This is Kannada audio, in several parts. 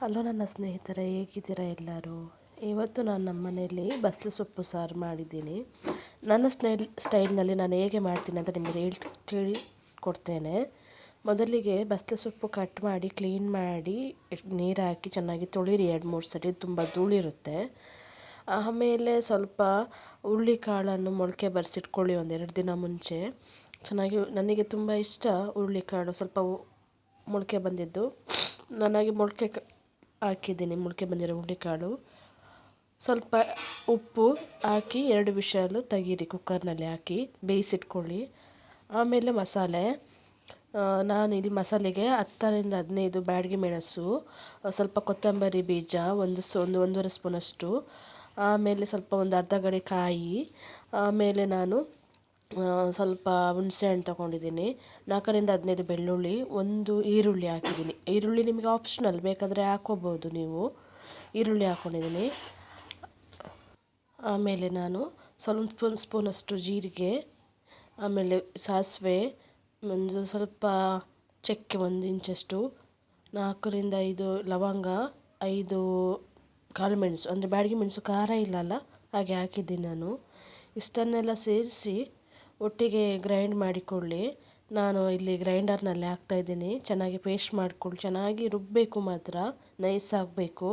ಹಲೋ ನನ್ನ ಸ್ನೇಹಿತರೆ, ಹೇಗಿದ್ದೀರಾ ಎಲ್ಲರೂ? ಇವತ್ತು ನಾನು ನಮ್ಮ ಮನೆಯಲ್ಲಿ ಬಸ್ಲು ಸೊಪ್ಪು ಸಾರು ಮಾಡಿದ್ದೀನಿ. ನನ್ನ ಸ್ಟೈಲ್, ಸ್ಟೈಲ್ನಲ್ಲಿ ನಾನು ಹೇಗೆ ಮಾಡ್ತೀನಿ ಅಂತ ನಿಮಗೆ ಹೇಳಿ ತಿಳಿ ಕೊಡ್ತೇನೆ ಮೊದಲಿಗೆ ಬಸ್ಲು ಸೊಪ್ಪು ಕಟ್ ಮಾಡಿ, ಕ್ಲೀನ್ ಮಾಡಿ, ನೀರು ಹಾಕಿ ಚೆನ್ನಾಗಿ ತೊಳಿರಿ. ಎರಡು, ಮೂರು ಸರಿ ತುಂಬ ಧೂಳಿರುತ್ತೆ. ಆಮೇಲೆ ಸ್ವಲ್ಪ ಹುರುಳಿ ಕಾಳನ್ನು ಮೊಳಕೆ ಬರೆಸಿಟ್ಕೊಳ್ಳಿ ಒಂದೆರಡು ದಿನ ಮುಂಚೆ. ಚೆನ್ನಾಗಿ, ನನಗೆ ತುಂಬ ಇಷ್ಟ ಹುರುಳಿ ಕಾಳು. ಸ್ವಲ್ಪ ಮೊಳಕೆ ಬಂದಿದ್ದು. ನನಗೆ ಮೊಳಕೆ ಹಾಕಿದ್ದೀನಿ. ಮೊಳಕೆ ಬಂದಿರೋ ಹುರುಳಿಕಾಳು. ಸ್ವಲ್ಪ ಉಪ್ಪು ಹಾಕಿ ಎರಡು ವಿಷಲು ತೆಗೀರಿ ಕುಕ್ಕರ್ನಲ್ಲಿ ಹಾಕಿ. ಬೇಯಿಸಿಟ್ಕೊಳ್ಳಿ. ಆಮೇಲೆ ಮಸಾಲೆ. ನಾನು ಇಲ್ಲಿ ಮಸಾಲೆಗೆ ಹತ್ತರಿಂದ ಹದಿನೈದು ಬ್ಯಾಡಗಿ ಮೆಣಸು ಸ್ವಲ್ಪ ಕೊತ್ತಂಬರಿ ಬೀಜ, ಒಂದು ಸ್, ಒಂದು ಒಂದೂವರೆ ಸ್ಪೂನಷ್ಟು, ಆಮೇಲೆ ಸ್ವಲ್ಪ ಒಂದು ಅರ್ಧ ಗಡೆ ಕಾಯಿ, ಆಮೇಲೆ ನಾನು ಸ್ವಲ್ಪ ಹುಣಸೆಹಣ್ಣು ತೊಗೊಂಡಿದ್ದೀನಿ. ನಾಲ್ಕರಿಂದ ಹದಿನೈದು ಬೆಳ್ಳುಳ್ಳಿ, ಒಂದು ಈರುಳ್ಳಿ ಹಾಕಿದ್ದೀನಿ. ಈರುಳ್ಳಿ ನಿಮಗೆ ಆಪ್ಷನಲ್ ಬೇಕಾದರೆ ಹಾಕ್ಕೋಬೋದು ನೀವು. ಈರುಳ್ಳಿ ಹಾಕ್ಕೊಂಡಿದ್ದೀನಿ ಆಮೇಲೆ ನಾನು ಸ್ವಲ್ಪ ಸ್ಪೂನ್, ಸ್ಪೂನಷ್ಟು ಜೀರಿಗೆ, ಆಮೇಲೆ ಸಾಸಿವೆ, ಒಂದು ಸ್ವಲ್ಪ ಚಕ್ಕೆ ಒಂದು ಇಂಚಷ್ಟು, ನಾಲ್ಕರಿಂದ ಐದು ಲವಂಗ, ಐದು ಕಾಳು ಮೆಣಸು, ಅಂದರೆ ಬ್ಯಾಡಗಿ ಮೆಣಸು ಖಾರ ಇಲ್ಲಲ್ಲ, ಹಾಗೆ ಹಾಕಿದ್ದೀನಿ ನಾನು. ಇಷ್ಟನ್ನೆಲ್ಲ ಸೇರಿಸಿ ಒಟ್ಟಿಗೆ ಗ್ರೈಂಡ್ ಮಾಡಿಕೊಳ್ಳಿ. ನಾನು ಇಲ್ಲಿ ಗ್ರೈಂಡರ್ನಲ್ಲಿ ಹಾಕ್ತಾಯಿದ್ದೀನಿ ಚೆನ್ನಾಗಿ ಪೇಸ್ಟ್ ಮಾಡ್ಕೊಂಡು ಚೆನ್ನಾಗಿ ರುಬ್ಬಬೇಕು ಮಾತ್ರ. ನೈಸ್ ಆಗಬೇಕು.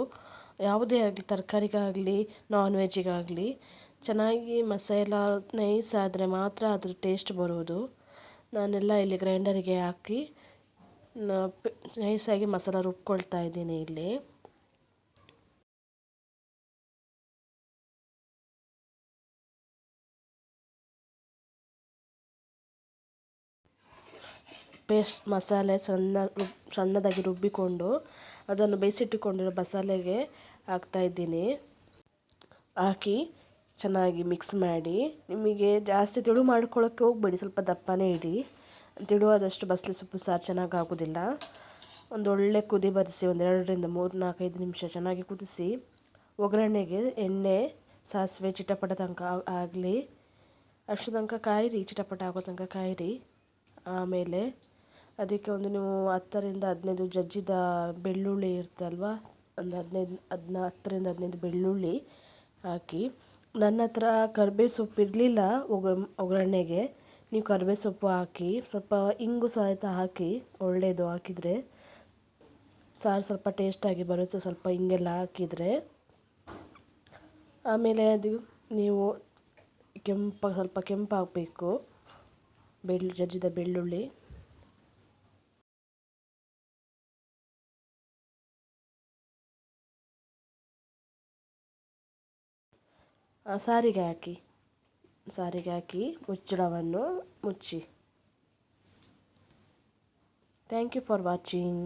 ಯಾವುದೇ ಆಗಲಿ, ತರಕಾರಿಗಾಗಲಿ ನಾನ್ ವೆಜ್ಜಿಗಾಗಲಿ ಚೆನ್ನಾಗಿ ಮಸಾಲ ನೈಸ್ ಆದರೆ ಮಾತ್ರ ಅದ್ರ ಟೇಸ್ಟ್ ಬರೋದು. ನಾನೆಲ್ಲ ಇಲ್ಲಿ ಗ್ರೈಂಡರಿಗೆ ಹಾಕಿ ನೈಸಾಗಿ ಮಸಾಲ ರುಬ್ಕೊಳ್ತಾ ಇದ್ದೀನಿ ಇಲ್ಲಿ. ಪೇಸ್ಟ್ ಮಸಾಲೆ ಸಣ್ಣ ಸಣ್ಣದಾಗಿ ರುಬ್ಬಿಕೊಂಡು ಅದನ್ನು ಬೇಯಿಸಿಟ್ಟುಕೊಂಡಿರೋ ಮಸಾಲೆಗೆ ಹಾಕ್ತಾಯಿದ್ದೀನಿ ಹಾಕಿ ಚೆನ್ನಾಗಿ ಮಿಕ್ಸ್ ಮಾಡಿ. ನಿಮಗೆ ಜಾಸ್ತಿ ತಿಳು ಮಾಡ್ಕೊಳ್ಳೋಕ್ಕೆ ಹೋಗಬೇಡಿ, ಸ್ವಲ್ಪ ದಪ್ಪನೇ ಇಡಿ. ತಿಳುವಾದಷ್ಟು ಬಸಳೆ ಸೊಪ್ಪು ಸಾರು ಚೆನ್ನಾಗಿ ಆಗೋದಿಲ್ಲ. ಒಂದೊಳ್ಳೆ ಕುದಿ ಬರಿಸಿ ಒಂದು ಎರಡರಿಂದ ಮೂರು ನಾಲ್ಕೈದು ನಿಮಿಷ ಚೆನ್ನಾಗಿ ಕುದಿಸಿ, ಒಗ್ಗರಣೆಗೆ ಎಣ್ಣೆ, ಸಾಸಿವೆ, ಚಿಟಪಟ ತನಕ ಆಗಲಿ, ಅಷ್ಟು ತನಕ ಕಾಯಿರಿ, ಚಿಟಪಟ ಆಗೋ ತನಕ ಕಾಯಿರಿ. ಆಮೇಲೆ ಅದಕ್ಕೆ ಒಂದು ನೀವು ಹತ್ತರಿಂದ ಹದಿನೈದು ಜಜ್ಜಿದ ಬೆಳ್ಳುಳ್ಳಿ ಇರುತ್ತಲ್ವ ಒಂದು ಹದಿನೈದು ಅದನ್ನ ಹತ್ತರಿಂದ ಹದಿನೈದು ಬೆಳ್ಳುಳ್ಳಿ ಹಾಕಿ. ನನ್ನ ಹತ್ರ ಕರ್ಬೇವು ಸೊಪ್ಪು ಇರಲಿಲ್ಲ ಒಗ ಒಗ್ಗರಣೆಗೆ. ನೀವು ಕರ್ಬೇವು ಸೊಪ್ಪು ಹಾಕಿ, ಸ್ವಲ್ಪ ಇಂಗು ಸಹಿತ ಹಾಕಿ, ಒಳ್ಳೆಯದು ಹಾಕಿದರೆ. ಸಾರು ಸ್ವಲ್ಪ ಟೇಸ್ಟಾಗಿ ಬರುತ್ತೆ, ಸ್ವಲ್ಪ ಹಿಂಗೆಲ್ಲ ಹಾಕಿದರೆ. ಆಮೇಲೆ ಅದು ನೀವು ಕೆಂಪು, ಸ್ವಲ್ಪ ಕೆಂಪಾಗಬೇಕು. ಬೆಳ್ಳು, ಜಜ್ಜಿದ ಬೆಳ್ಳುಳ್ಳಿ. ಸಾರಿಗೆ ಹಾಕಿ ಸಾರಿಗೆ ಹಾಕಿ ಮುಚ್ಚಳವನ್ನು ಮುಚ್ಚಿ ಥ್ಯಾಂಕ್ ಯು ಫಾರ್ ವಾಚಿಂಗ್